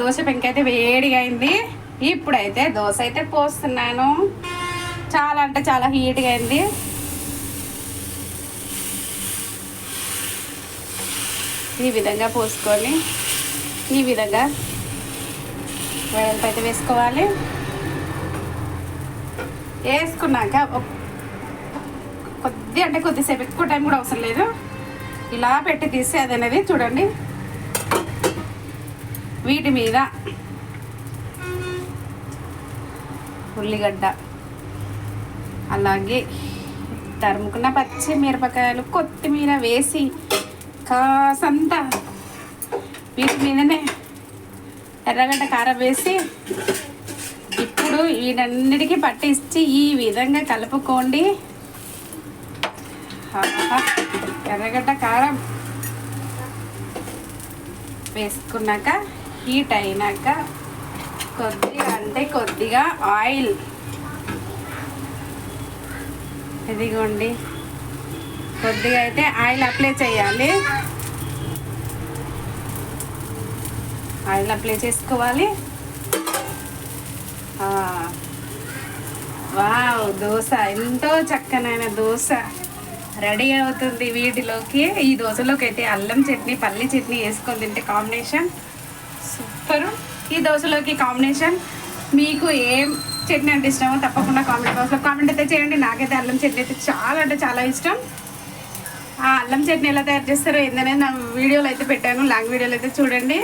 దోశ పెంకైతే వేడిగా అయింది. ఇప్పుడైతే దోశ అయితే పోస్తున్నాను. చాలా అంటే చాలా హీట్గా అయింది. ఈ విధంగా పోసుకొని ఈ విధంగా వెడల్పు అయితే వేసుకోవాలి. వేసుకున్నాక కొద్ది అంటే కొద్దిసేపు ఎక్కువ టైం కూడా అవసరం లేదు. ఇలా పెట్టి తీస్తే అది అనేది చూడండి. వీటి మీద ఉల్లిగడ్డ అలాగే తరుముకున్న పచ్చి మిరపకాయలు కొత్తిమీర వేసి కాసంత వీటి మీదనే ఎర్రగడ్డ కారం వేసి ఇప్పుడు వీటన్నిటికీ పట్టించి ఈ విధంగా కలుపుకోండి. ఎర్రగడ్డ కారం వేసుకున్నాక హీట్ అయినాక కొద్దిగా అంటే కొద్దిగా ఆయిల్. ఇదిగోండి. కొద్దిగా అయితే ఆయిల్ అప్లై చేయాలి. ఆయిల్ అప్లై చేసుకోవాలి. వావ్ దోశ. ఎంతో చక్కనైన దోశ రెడీ అవుతుంది వీటిలోకి. ఈ దోశలోకి అయితే అల్లం చట్నీ పల్లి చట్నీ వేసుకొని తింటే కాంబినేషన్ సూపర్. ఈ దోశలోకి కాంబినేషన్ మీకు ఏం చట్నీ అంటే ఇష్టమో తప్పకుండా కామెంట్ బాక్స్లో కామెంట్ అయితే చేయండి. నాకైతే అల్లం చట్నీ అయితే చాలా అంటే చాలా ఇష్టం. ఆ అల్లం చట్నీ ఎలా తయారు చేస్తారో ఏందనేది నా వీడియోలో అయితే పెట్టాను. లాంగ్ వీడియోలో అయితే చూడండి.